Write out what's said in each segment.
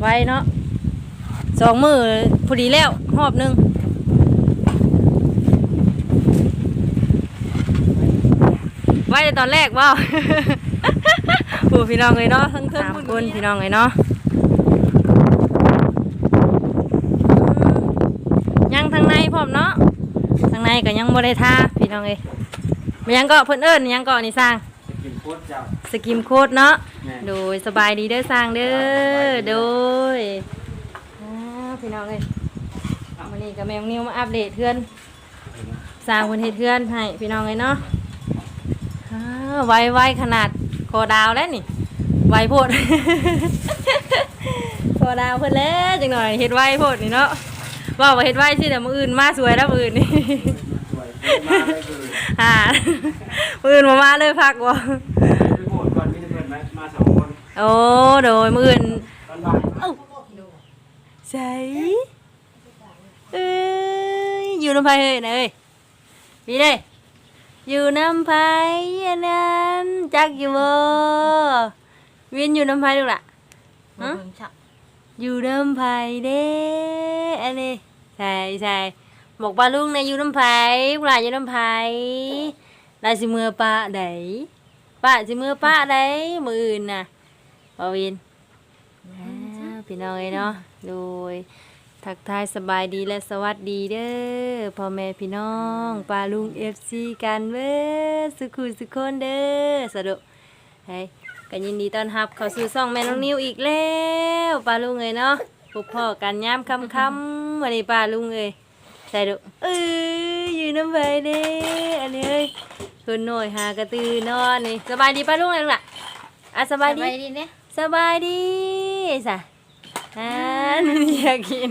ไว้เนาะสองมือพอดีแล้วหอบหนึ่งไว้ในตอนแรกว่าโอ้พี่น้องเลยเนาะทั้งสามคนพี่น้องเลยเนาะอืมยังทางในพร้อมเนาะทางในก็ยังบ่ได้ทาพี่น้องเลยมันยังก็เพิ่นเอิ้นยังก็นี่สร้างจะกินโคตรเจ้าสกิมโคดเนาะแม่ โดยสบายดีเด้อสร้างเด้อโดยอ้าวพี่น้องเลยวันนี้กับแมวนิวมาอัปเดตเทือนสร้างคนเฮ็ดเทือนให้พี่น้องเลยเนาะอ้าวไวไวขนาดคอดาวแล้วนี่ไวโพดคอดาวเพิ่นแล้วจังหน่อยเฮ็ดไวโพดนี่เนาะว่าว่าเฮ็ดไวสิแต่มื้ออื่นมาสวยแล้วมื้ออื่นนี่สวยมากเลยคืออ่ามื้ออื่นบ่มาเลยพักบ่ โอ้โดยมื้ออื่นตอนบ่ายใส่เอ้ยอยู่น้ำไผ่เฮ้ยนะเอ้ยพี่เด้อยู่น้ำไผ่อันนั้นจักอยู่บ่วินอยู่น้ำไผ่ดูล่ะฮะอยู่น้ำไผ่เด้อันนี้ใช่ใช่บอกป้าลุงนะอยู่น้ำไผ่ปลาอยู่น้ำไผ่ลายสิมือป้าไดป้าสิมือป้าไดมืออื่นน่ะ บ่วินอ่าพี่น้องเอ้ยเนาะโดยทักทายสบายดีและสวัสดีเด้อพ่อแม่พี่น้องปาลุงเอฟซีกันเว้อสุขุสุขคนเด้อสะดุเฮ้ยกันยินดีต้อนรับเข้าสู่ช่องแม่น้องนิวอีกแล้วปาลุงเอ้ยเนาะพบพ่อกันยามค่ำๆวันนี้ปาลุงเอ้ยใส่ดุเอ้ยอยู่น้ำไปเด้อันนี้เอ้ยคนหน่อยหากระตือนอนนี่สบายดีปาลุงเลยลูกล่ะอะสบายดี ดีเนี่ยสบายดีสะอ่าหนูอยากกิน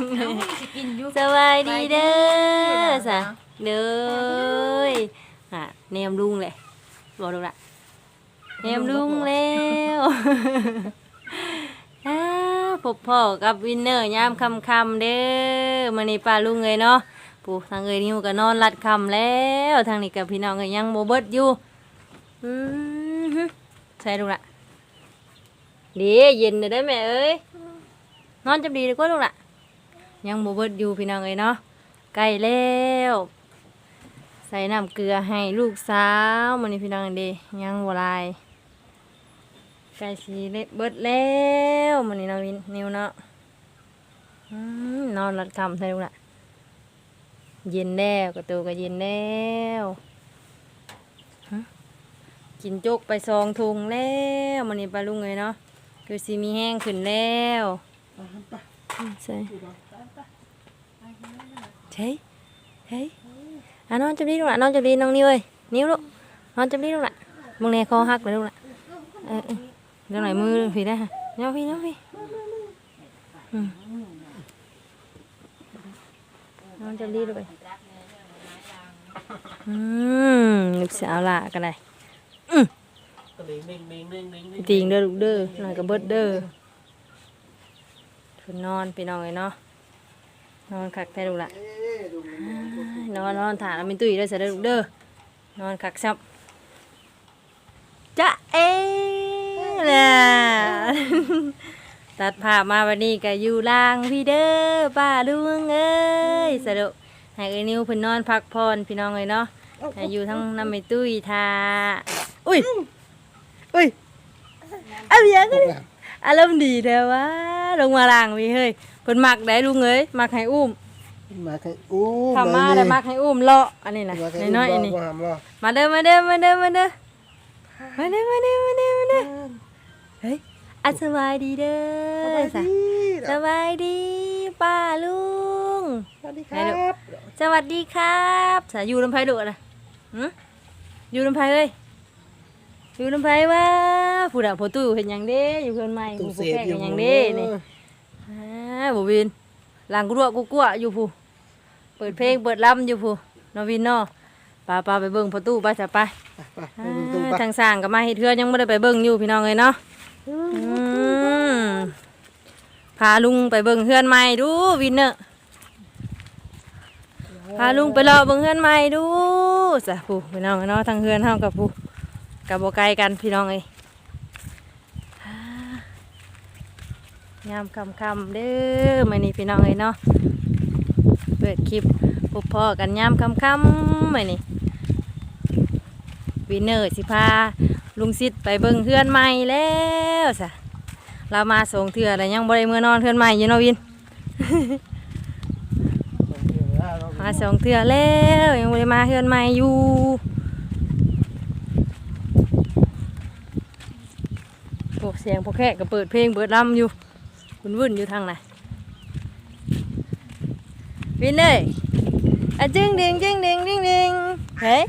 กินอยู่สบายดีเด้อสะเด้ออะแนมลุงเลยบอกดูละแนมลุงแล้วอ่าพบพ่อกับวินเนอร์ยามคำคำๆเด้อมันนี่ป้าลุงเลยเนาะปู่ทางเอ้ยนิ้วก็นอนรัดคำแล้วทางนี้กับพี่น้องก็ยังโบเบิดอยู่อือฮึใช่ดูละ ดีเย็นเลยได้แม่เอ้ยนอนจับดีดีกว่าลูกล่ะยังบ่เบิดอยู่พี่น้องเอ้ยเนาะใกล้แล้วใส่น้ำเกลือให้ลูกสาวมันนี่พี่น้องเด้ยังบ่ลายใกล้สีเล็เบิดแล้วมันนี่น้องวินนิวเนาะอนอนรัดคำใส่ลูกล่ะเย็นแล้วกระตูก็เย็นแล้วกินจกไปซองทุงแล้วมันนี่ปลาลุงเลยเนาะ คือสีมีแห้งขึ้นแล้วอืมใช่เฮ้ยเฮ้ยอะนอนจับดีลูกละนอนจับดีน้องนิ้วเอ้ยนิ้วลูกนอนจับดีลูกละมึงแน่คอหักเลยลูกละเออเออเดี๋ยวหน่อยมือพี่ได้ฮะเดี๋ยวพี่เดี๋ยวพี่อืมนอนจับดีลูกเอ้ยอืมลูกสาวละก็ได้เด้ง ติงเด้อลูกเด้อหน่อยก็เบิดเด้อคืนนอนพี่น้องเลยเนาะนอนคักแท้ลูกละนอนนอนถ่าแล้วเป็นตุ้ยเด้เสร็จแล้วลูกเด้อนอนคักซับจะเอ๊ะล่ะตัดภาพมาวันนี้ก็อยู่ล่างพี่เด้อป้าลุงเอ้ยสะดุให้เอ้นิวเพิ่นนอนพักผ่อนพี่น้องเลยเนาะอยู่ทั้งน้ำไม่ตุ้ยทาอุ้ย อุ้ยอะไรอย่างนี้อารมณ์ดีเด้อวะลงมาล่างพี่เฮ้ยเพิ่นมักได้ลุงเอ้ยมักให้อุ้มมาใครอู้ทำมาได้มักให้อุ้มเลาะอันนี้นะน้อยๆอันนี้มาหามรอมาเด้อมาเด้อมาเด้อมาเด้อมาเด้อมาเด้อมาเด้อมาเด้อเฮ้ยอะสบายดีเด้อสะสบายดีป้าลุงสวัสดีครับสวัสดีครับสาอยู่ลำไพดุนะหืออยู่ลำไพเลย อยู่ลำไพว่าผู้ด่าผู้ตู้เห็นหยังเด้อยู่เพื่อนใหม่ตู้ผู้เซแก่ฟอเห็ยู่นหยังเด้นี่อ่าบ่วินหลังกูรัวกูกลัวอยู่ผู้เปิดเพลงเปิดลำอยู่ผู้นอวินเนอป้าป้าไปเบิ่งประตูไปจ้ะไปไปไปไปดูอ่าไปทางสร้างก็มาเฮ็ดเทือนยังไม่ได้ไปเบิ่งอยู่พี่น้องเลยเนาะอืมพาลุงไปเบิ่งเฮือนใหม่ดูวินเนอร์พาลุงไปรอเบิ่งเฮือนใหม่ดูจ้ะผู้พี่น้องเอ้ยเนาะทางเฮือนเฮากับผู้ กับบ่ไกลกันพี่น้องเอ้ยอ่ายามคำคำๆเด้อมื่อนี้พี่น้องเอ้ยเนาะเปิดคลิปพบพ่อกันยามคำคำๆมื่อนี้วินเนอร์สิพาลุงซิดไปเบิ่งเพื่อนใหม่แล้วสะเรามาส่งเถื่อแต่ยังบ่ได้เมื่อนอนเพื่อนใหม่อยู่เนาะวินมาสองเถื่อแล้วยังบ่ได้มาเพื่อนใหม่อยู่โอ้เสียงพวกแขกก็เปิดเพลงเปิดลำอยู่วุ่นวุ่นๆอยู่ทางไหนวินเอ้ยอะจึงดึงจึงดึงดึงดึงเฮ้ย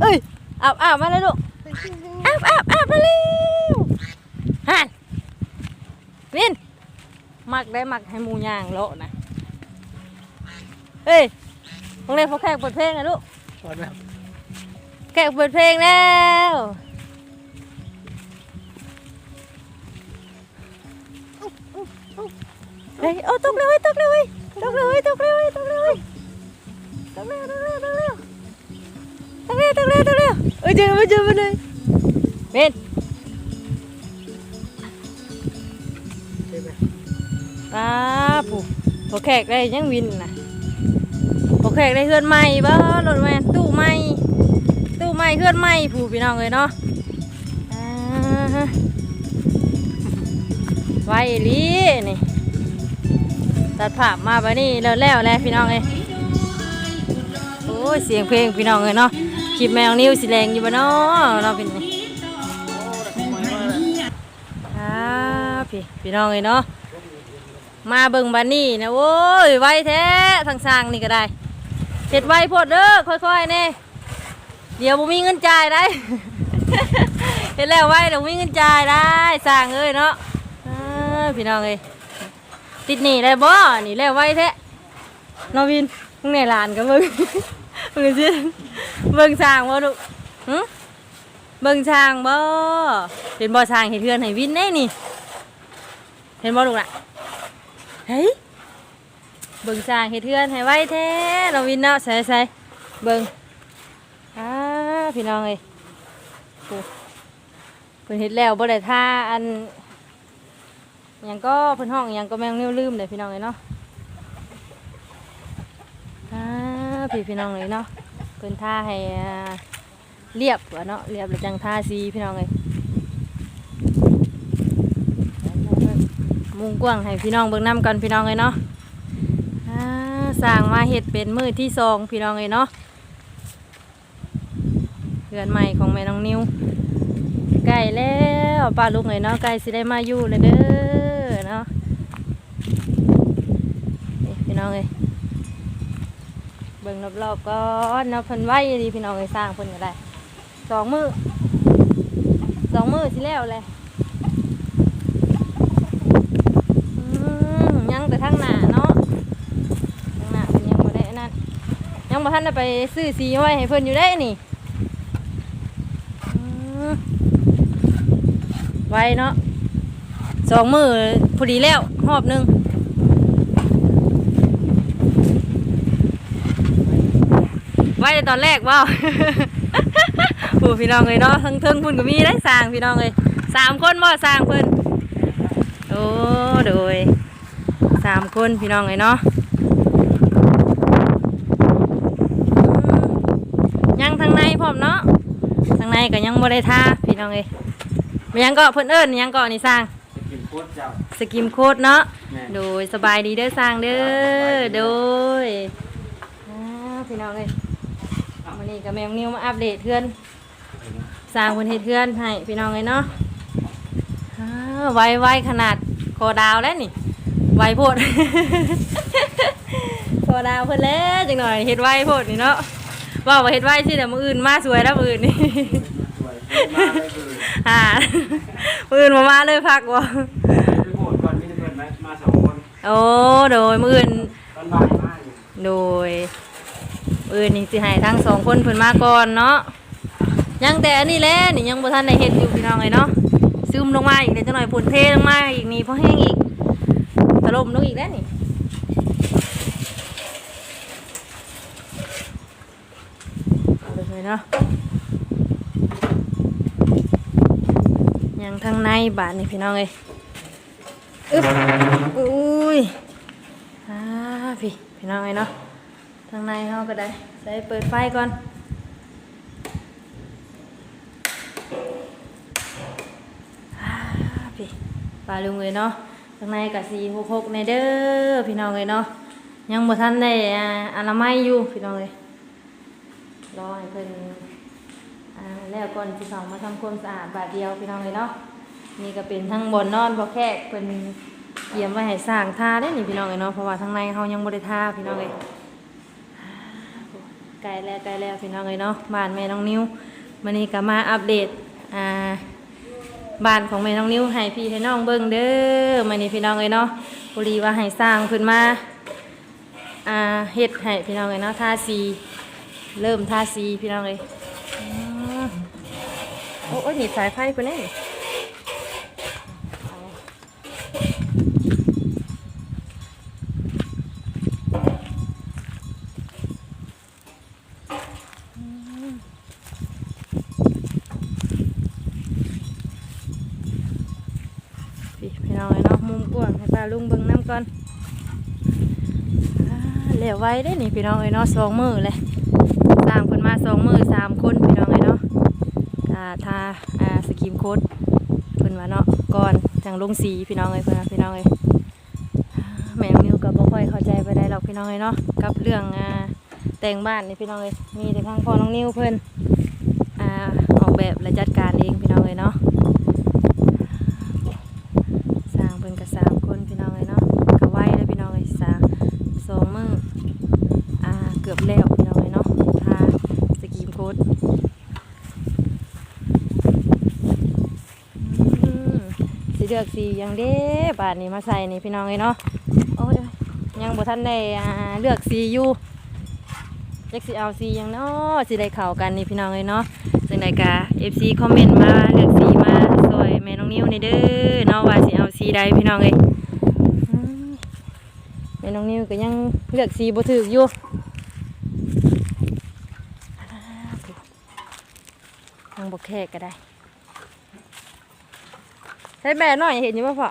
เอ้ยอาบอาบมาเลยลูกอาบอาบอาบมาเร็วฮันวินมักได้มักให้หมูย่างโลาะนะเฮ้ยโรงเรียนเขาแขกเปิดเพลงนะลูกก่อนนะแขกเปิดเพลงแล้ว เฮ้ยโอ้ตกเลยเว้ยตกเลยเว้ยตกเลยเว้ยตกเลยตกเลยตกเร็วตกเร็วตกเร็วตกเร็วตกเร็วตกเร็วเอ้ยเจอมาเจอมาเลยเบนใช่ไหมป้าผู้พอแขกได้ยังวินนะพอแขกได้เฮือนใหม่บ่รถแมนตู้ใหม่ตู้ใหม่เฮือนใหม่ผู้พี่น้องเลยเนาะไวลีนี่ ตัดภาพมาไปนี่แล้วแล้วแหล้วพี่น้องเอ้ยโอ้ยเสียงเพลงพี่น้องเลยเนาะคลิปแมวนิ้วสิแรงอยู่บ่เนาะเราเป็นอ้าพี่พี่น้องเลยเนาะมาเบิ่งบันนี่นะโว้ยไวแท้ทางสร้างนี่ก็ได้เห็ดไวพดเด้อค่อยๆเน่เดี๋ยวบ่มีเงินจ่ายได้เห็ดแล้วไวเดี๋ยวบ่มีเงินจ่ายได้สร้างเอ้ยเนาะพี่น้องเอ้ย ติดหนี่ได้บ่นี่แล้วไวแท้น้องวินมึงในลานกับมึงมึงสิเบิ่งสร้างบ่ลูกหึเบิ่งสร้างบ่เห็นบ่สร้างเห็ดเทือนให้วินแน่นี่ เห็นบ่ลูกน่ะเฮ้ยเบิ่งสร้างเฮ็ดเทือนให้ไว้แท้เราวินเนาะใส่ใส่เบิ่งอ่าพี่น้องเอ้ยเพิ่นเฮ็ดแล้วบ่ได้ท่าอัน ยังก็เพิ่นห้องยังก็แมงนิ้วลืมเลยพี่น้องเอ้ยเนาะอ่าพี่พี่น้องเอ้ยเนาะเพิ่นท่าให้เรียบว่าเนาะเรียบแล้วจังท่าสีพี่น้องเอ้ยมุงกว้างให้พี่น้องเบิ่งน้ำกันพี่น้องเลยเนาะอ่าสร้างมาเห็ดเป็นมือที่สองพี่น้องเลยเนาะเรือนใหม่ของแม่น้องนิวใกล้แล้วป้าลุงเลยเนาะใกล้สิได้มาอยู่เลยเด้อเนาะ น้องเลยเบิ่งรอบๆก่อนเนาะเพิ่นไว้ดีพี่น้องเลยสร้างเพิ่นก็ได้สองมือสองมือสิแล้วเลยยังแต่ทางหน้าเนาะทางหน้าเป็นยังบ่ได้นั่นยังบ่ทันได้ไปซื้อสีไว้ให้เพิ่นอยู่ได้นี่ไว้เนาะสองมือพอดีแล้วหอบหนึ่ง ไว้ในตอนแรกว้าวผู้พี่น้องเลยเนาะทั้งเทิงพุ่นก็มีได้สร้างพี่น้องเลยสามคนบ่สร้างเพิ่นโอ้โดยสามคนพี่น้องเลยเนาะอืมยังทางในพร้อมเนาะทางในก็ยังบ่ได้ท่าพี่น้องเลยมันยังก็เพิ่นเอิ้นยังก็นี่สร้างจะกินโคตรเจ้าสกิมโคดเนาะแม่โดยสบายดีเด้อสร้างเด้อโดยอ่าพี่น้องเลย วันนี้กับแมวนิวมาอัปเดตเพื่อนสร้างเพิ่นเฮ็ดเพื่อนให้พี่น้องเลยเนาะอ่าไวไวขนาดคอดาวแล้วนี่ ไวโพดคอดาวเพิ่นแล้วจังหน่อยเฮ็ดไวโพดนี่เนาะว่าว่าเฮ็ดไวสิแต่มื้ออื่นมาสวยแล้วมื้ออื่นนี่สวยมากเลยคืออ่ามื้ออื่นบ่มาเลยพักบ่ไปโหดก่อนมีเพื่อนไหมมาสองคนโอ้โดยมื้ออื่นตอนบ่ายมากอยู่โดย มื้ออนี่สิให้ทั้งสองคนเพิ่นมาก่อนเนาะยังแต่อันนี้แหละนี่ยังบ่ทันได้เฮ็ดอยู่พี่น้องเอ้ยเนาะซึมลงมาอีกเดี๋ยวจังหน่อยฝนเทลงมาอีกนี่พอแห้งอีกถล่มลงอีกแล้วนี่เลยเนาะยังทางในบาทนี่พี่น้องเอ้ยอึ๊บอุ้ยอ่าพี่พี่น้องไงเนาะางในเขาก็ได้ใส่เปิดไฟก่อนพี่ปลาลุงเลยเนาะทางในกับสีหกหกในเด้อพี่น้องเลยเนาะยังบ่ทันได้อ่าอนามัยอยู่พี่น้องเลยรอให้เพิ่นอ่าแล้วก่อนที่สองมาทำความสะอาดบาทเดียวพี่น้องเลยเนาะนี่ก็เป็นทั้งบนนอนพอแค่เพิ่นเตรียมไว้ให้สร้างทาได้นี่พี่น้องเอ้ยเนาะเพราะว่าทางในเขายังบ่ได้ทาพี่น้องเอ้ย ไกลแล้วไกลแล้วพี่น้องเอ้ยเนาะบ้านแม่น้องนิ้วมื้อนี้ก็มาอัปเดตอ่าบ้านของแม่น้องนิ้วให้พี่ให้น้องเบิ่งเด้อมื้อนี้พี่น้องเอ้ยเนาะบุรีว่าให้สร้างเพิ่นมาอ่าเฮ็ดให้พี่น้องเอ้ยเนาะทาสีเริ่มทาสีพี่น้องเอ้ยอืมโอ้ยนี่สายไฟเพิ่นนี่ พี่พี่น้องไอ้เนาะมุมกว้างให้ป้าลุงเบิ่งน้ำ ก่อนเหลวไว้ได้นี่พี่น้องไอ้เนาะสองมือเลยสางคนมาสองมือสามคนพี่น้องไอ้เนาะอาทาอ่าสกิมโคดเพิ่นว่าเนาะก่อนจังลงสีพี่น้องไอ้เพิ่นว่าพี่น้องไอ้แม่น้องนิวก็บ่ค่อยเข้าใจไปได้หรอกพี่น้องไอ้เนาะกับเรื่องอ่าแต่งบ้านนี่พี่น้องไอ้มีแต่ทางพ่อน้องนิวเพิ่นอ่าออกแบบและจัดการเองพี่น้องไอ้เนาะ สร้างเพิ่นก็สามคนพี่น้องเลยเนาะก็ไหวแล้วพี่น้องเลยสามสองมืออ่าเกือบแล้วพี่น้องเลยเนาะทาสกรีมโค้ดอืมสีเลือกสีหยังเด้บาทนี้มาใส่นี่พี่น้องเลยเนาะโอ้ยยังบ่ทันได้เลือกสีอยู่จักสิเอาสียังเนาะสิได้เข้ากันนี่พี่น้องเลยเนาะจังได๋ก็ FC คอมเมนต์มาเลือกสีมาซอยแม่น้องนิ้วนี่เด้อเนาะว่าสิเอาสีใดพี่น้องเอ้ยแม่น้องนิ้วก็ยังเลือกสีบ่ถูกอยู่ยังบ่แค่ก็ได้ ใช้แม่น้อยเห็นอยู่บ่พ่อ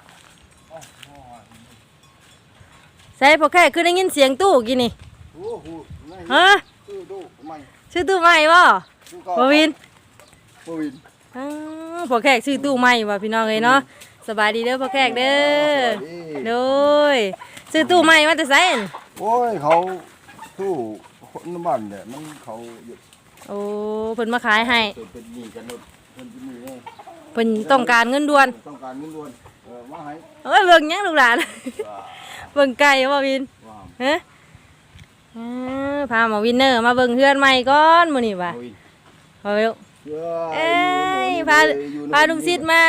ใส่พอแค่คือได้ยินเสียงตู้กี่นี่โอ้โหฮะตู้ตู้ไม่ชื่อตู้ใหม่บ่ตู้เก่าบ่วินบ่วินอ้าวพอแขกซื้อตู้ใหม่ว่ะพี่น้องเอ้ยเนาะสบายดีเด้อพอแขกเด้อโดยซื้อตู้ใหม่มาแต่ไสนโอ้ยเขาตู้คนน้ำมันเนี่ยมันเขาหยุดโอ้เพิ่นมาขายให้เป็นเป็นหนี้กันหมดเพิ่นเป็นหนี้ไง เพิ่นต้องการเงินด่วน ต้องการเงินด่วนเออมาให้เอ้ยเบิ่งหยังลูกหลาน ว่าเบิ่งไก่บ่วินว่าฮะอ่าพาหมอวินเนอร์มาเบิ่งเฮือนใหม่ก่อนมื้อนี้ว่ะบ่วินเอาไปลูกเอ้เอ้ยอยู่พาอยู่ในพาลุงซิดมา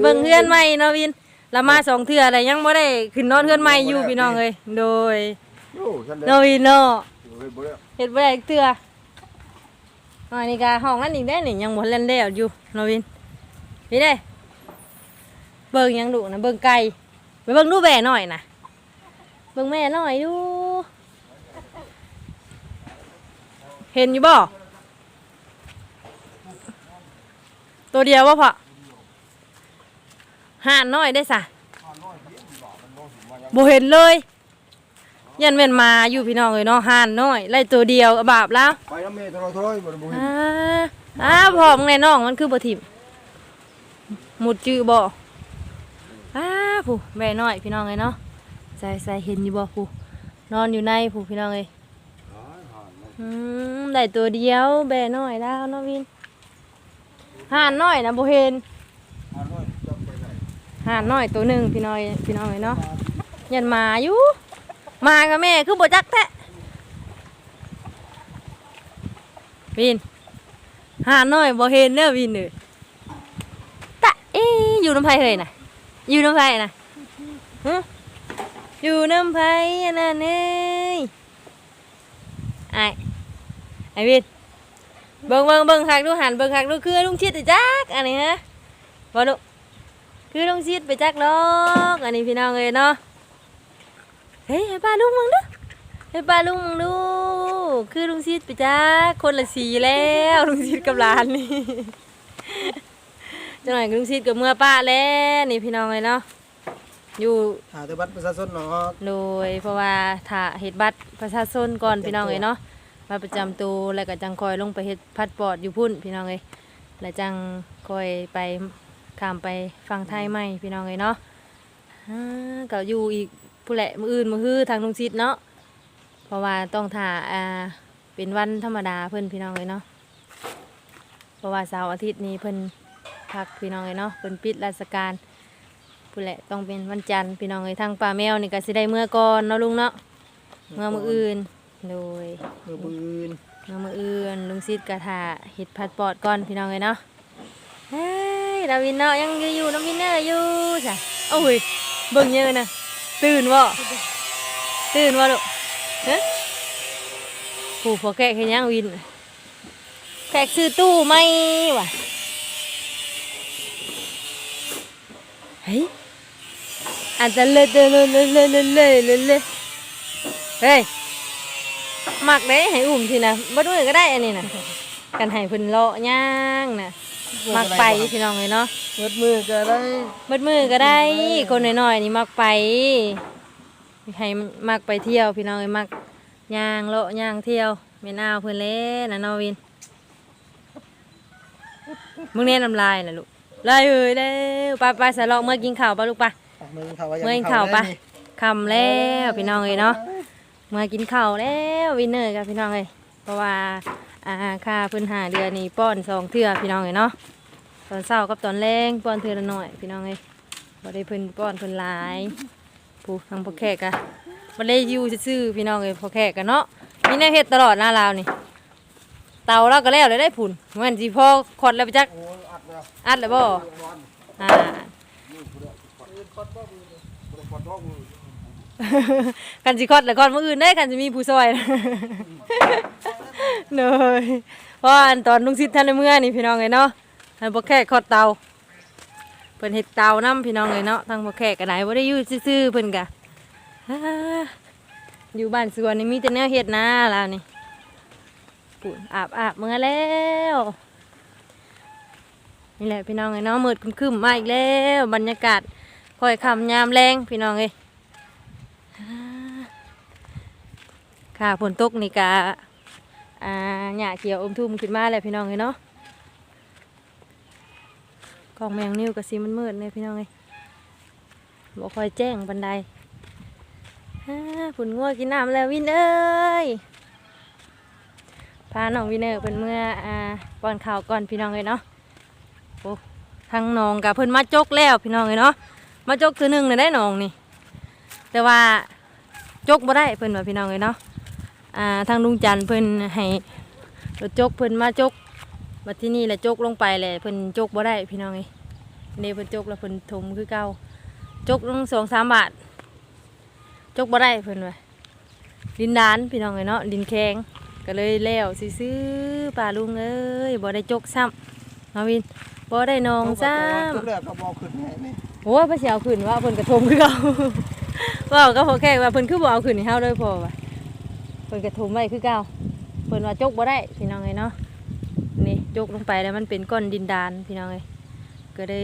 เบิ่งเฮือนใหม่เนาะวินเรามาสองเทื่ออะไรยังบ่ได้ขึ้นนอนเฮือนใหม่อยู่พี่น้องเอ้ยโดยโอ้ฉันเด้เนาะวินเนาะ เฮ้ยบ่ได้เฮ็ดบ่ได้เตืออ๋อนี่ก็ห้องนั้นอีกได้นี่ยังบ่ทันเล่นแล้วอยู่เนาะวิน พี่เด้เบิ่งหยังดุนะเบิ่งไก่ไปเบิ่งดูแม่หน่อยนะเบิ่งแม่หน่อยดู เห็นอยู่บ่ตัวเดียวบ่พอห่านน้อยได้ซะบ่เห็นเลยยันเว้นมาอยู่พี่น้องเลยเนาะห่านน้อยไล่ตัวเดียวบาปแล้วไปน้ำเมย์ทรอยทรอยบ่ได้บ่เห็นอ่าอ้าพอมึงในน้องมันคือบ่ถิ่ม หมุดจื้อบ่อ้าผู้แม่น้อยพี่น้องเลยเนาะใส่ใส่เห็นอยู่บ่ผู้นอนอยู่ในผู้พี่น้องเลยอืมได้ตัวเดียวแบ่น้อยแล้วเนาะวินห่านน้อยนะบ่เห็นหาน้อยจับไปไหนห่านน้อยตัวหนึ่งพี่น้อยพี่น้องเลยเนาะยันมาอยู่มากับแม่คือบ่จักแท้วินห่านน้อยบ่เห็นเด้อวินเด้อตะ เอ๊อยู่น้ำไผเฮ้ยน่ะอยู่น้ำไผน่ะฮะอยู่น้ำไผอันนั้นเอ้ยไอไอวินเบิ่งเบิ่งเบิ่งคักดูหันเบิ่งคักดูคือลุงชิดอีจักอันนี้ฮะบ่ลูกคือต้องซีดไปจักดอกอันนี้พี่น้องเลยเนาะเฮ้ยให้ป้าลุงมึงดูให้ป้าลุงมึงดูคือลุงซีดไปจักคนละสีแล้วลุงซีดกับหลานนี่ จังหน่อยลุงซีดกับเมื่อป้าแล้วนี่พี่น้องเลยเนาะอยู่หาแต่บัตรประชาชนเนาะโดยเพราะว่าถ้าเฮ็ดบัตรประชาชนก่อนพี่น้องเอ้ยเนาะบัตรประจำตัวแล้วก็จังคอยลงไปเฮ็ดพาสปอร์ตอยู่พุ่นพี่น้องเอ้ยแล้วจังคอยไปข้ามไปฝั่งไทยใหม่พี่น้องเอ้ยเนาะอ่าก็อยู่อีกผู้แหละมื้ออื่นมื้อฮื้อทางลุงซิดเนาะเพราะว่าต้องถ่าอ่าเป็นวันธรรมดาเพิ่นพี่น้องเอ้ยเนาะเพราะว่าเสาร์อาทิตย์นี้เพิ่น พักพี่น้องเอ้ยเนาะเพิ่นปิดราชการผู้แหละต้องเป็นวันจันทร์พี่น้องเอ้ยทางป่าแมวนี่ก็สิได้เมื่อก่อนเนาะลุงเนาะเมื่อมื้ออื่นโดยมือปืนเมื่อมื้ออื่นลุงซิดกระถาเฮ็ดพาสปอร์ตก่อนพี่น้องเอ้ยเนาะเฮ้ยดาวินเนาะยังอยู่อยู่น้ำวินเนอร์อยู่จ้ะโอ้ยเบิ่งเยอะนะตื่นบ่ตื่นบ่ลูกเฮ้ผู้พอแกะเฮ็ดหยังวินแขกซื้อตู้ไหมวะ ฮ้ยอันเลเดลยเลยเลยเลยเลยเลยเลยเฮ้ยหมักได้ให้อุ่มทีนะบ่ด้วยก็ได้อันนี้นะกันให้พิ่นเลาะย่างนะมักไปพี่น้องเลยเนาะมืดมือก็ได้มืดมือก็ได้ คนน้อยๆนี่มักไปให้มักไปเที่ยวพี่น้องเลยมักย่างเลาะย่างเที่ยวเมนาวเพื่อนเล่นะนอวินมึงเน้นน้ำลายนะลูก ลายเอ้ยเด้อไปไปสะเลาะเมื่อกินข้าวปะลูกปะมือเขาว่าเมื่อกินข้าวปะคำแล้วพี่น้องเอ้ยเนาะเมื่อกินข้าวแล้ววินเนอร์กับพี่น้องเอ้ยเพราะว่าอ่าค่าเพิ่นหาเดือนนี่ป้อนสองเทื่อพี่น้องเอ้ยเนาะตอนเช้ากับตอนแรงป้อนเทื่อละหน่อยพี่น้องเอ้ยบ่ได้เพิ่นป้อนเพิ่นหลายผู้ทางพ่อแขกอะบ่ได้อยู่ซื่อๆพี่น้องเอ้ยพ่อแขกกันเนาะมีแนวเฮ็ดตลอดหน้าลาวนี่เตาเราก็แล้วเลยได้ผุนเหมือนสิพ่อขอดแล้วไปจักโอ้ยอัดแล้วอัดแล้วบ่นอนอ่าบ่ได้ปวดท้องมือกันสิคอดแล้วก่อนมื้ออื่นได้กันสิมีผู้ซอยเนยเพราะว่าอันตอนลุงซิดท่านในเมื่อนี่พี่น้องเลยเนาะให้บ่แค่คอดเตาเพิ่นเฮ็ดเตานํพี่น้องเลยเนาะทางบ่แค่ก็ได้บ่ได้อยู่ซื่อๆเพิ่นก็อ่าอยู่บ้านสวนนี่มีแต่แนวเฮ็ดนะลาวนี่ปุ่นอาบอาบเมื่อแล้ว นี่แหละพี่น้องเลยเนาะมืดครึมๆมาอีกแล้วบรรยากาศค่อยคำยามแรงพี่น้องเอ้ยค่ะฝนตกนี่กะอ่าหญ้าเขียวอมทุ่มขึ้นมาแล้วพี่น้องเลยเนาะกองแมงนิ้วกับสีมันมืดเลยพี่น้องเลยบอกคอยแจ้งบันไดฮ่าฝนงัวกินน้ำแล้ววินเอ้ยพาน้องวินเนอร์เป็นเมื่ออ่าป้อนข่าวก่อนพี่น้องเลยเนาะ ทางน้องกับเพิ่นมาจกแล้วพี่น้องเลยเนาะมาจกตัวหนึ่งเลยได้น้องนี่ แต่ว่าจกบ่ได้เพิ่นว่าพี่น้องเลยเนาะอ่าทางลุงจันเพิ่นให้รถจกเพิ่นมาจกบัดที่นี่แหละจกลงไปแหละเพิ่นจกบ่ได้พี่น้องเอ้ยนี่เพิ่นจกแล้วเพิ่นถมคือเก่าจกลงสองสามบาทจกบ่ได้เพิ่นว่าดินดานพี่น้องเอ้ยเนาะดินแข็งก็เลยแล้วซื้อป่าลุงเอ้ยบ่ได้จกซ้ำน้องวิน บ่ได้นองซ้ำทุกแบบก็บอกขึ้นให้นี่โอ้ยพระเสียวขึ้นว่าเพิ่นกระทมคือเก่าว่าก็พอแค่ว่าเพิ่นคือบ่เอาขึ้นให้เฮาเลยพอว่าเพิ่นกระทมไว้คือเก่าเพิ่นว่าจกบ่ได้พี่น้องเอ้ยเนาะนี่จกลงไปแล้วมันเป็นก้อนดินดานพี่น้องเอ้ยก็ได้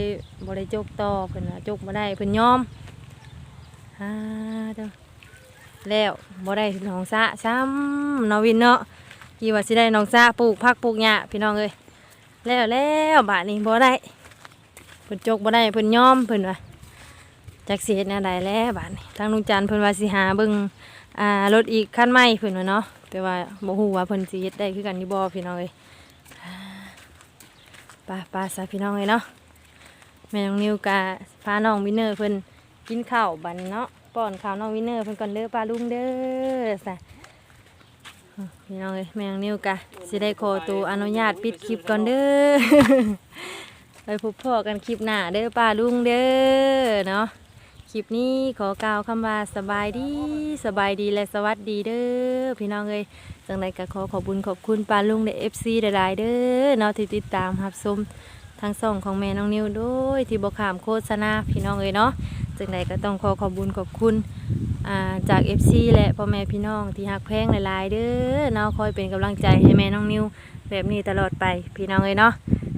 บ่ได้จกต่อเพิ่นว่าจกบ่ได้เพิ่นยอมฮ่าเด้อแล้วบ่ได้หนองสะซ้ำเนาะวินเนาะกี่ว่าสิได้หนองสะปลูกผักปลูกหญ้าพี่น้องเอ้ย แล้วแล้วบาดนี้บ่ได้เพิ่นจกบ่ได้เพิ่นยอมเพิ่นว่าจักสิเฮ็ดนวใดแล้วบาดนี้ทางลุงจันเพิ่นว่าสิหาเบิ่งอ่ารถอีกคันใหม่เพิ่นว่าเนาะแต่ว่าบ่ฮู้ว่าเพิ่นสิเฮ็ดได้คือกันอยู่บ่พี่น้องเอ้ยอ่าป้าปาซะพี่น้องเอ้ยเนาะแม่น้องนิวกะพาน้องวินเนอร์เพิ่นกินข้าวบันเนาะป้อนข้าวน้องวินเนอร์เพิ่นก่อนเด้อป้าลุงเด้อซะ พี่น้องเอ้ยแม่น้องนิวกะสิได้ขอตัวอนุญาตปิดคลิปก่อนเด้อ ไปพบพ่อกันคลิปหน้าเด้อป้าลุงเด้อเนาะคลิปนี้ขอกล่าวคำว่าสบายดีสบายดีและสวัสดีเด้อพี่น้องเอ้ยจังใดก็ขอขอบคุญขอบคุณป้าลุงในเอฟซีหลายๆเด้อเนาะที่ติดตามรับชมทางส่องของแม่น้องนิวด้วยที่บอกขามโฆษณาพี่น้องเอ้ยเนาะ จังใดก็ต้องขอขอบุญขอบคุณาจาก FC และพ่อแม่พี่น้องที่หักแพงหลายๆเด้อเนาะคอยเป็นกำลังใจให้แม่น้องนิวแบบนี้ตลอดไปพี่น้องเอ้ยเนาะ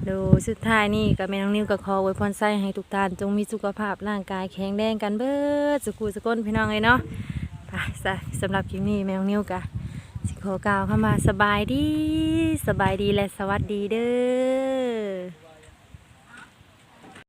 ดูสุดท้ายนี่กับแม่น้องนิวกับคอไว้พรไส้ให้ทุกท่านจงมีสุขภาพร่างกายแข็งแรงกันเบิดสุขุสกุลพี่น้องเลยเนาะไปสำหรับคลิปนี้แม่น้องนิวกะสิขอกล่าวเข้ามาสบายดี สบายดีและสวัสดีเด้อ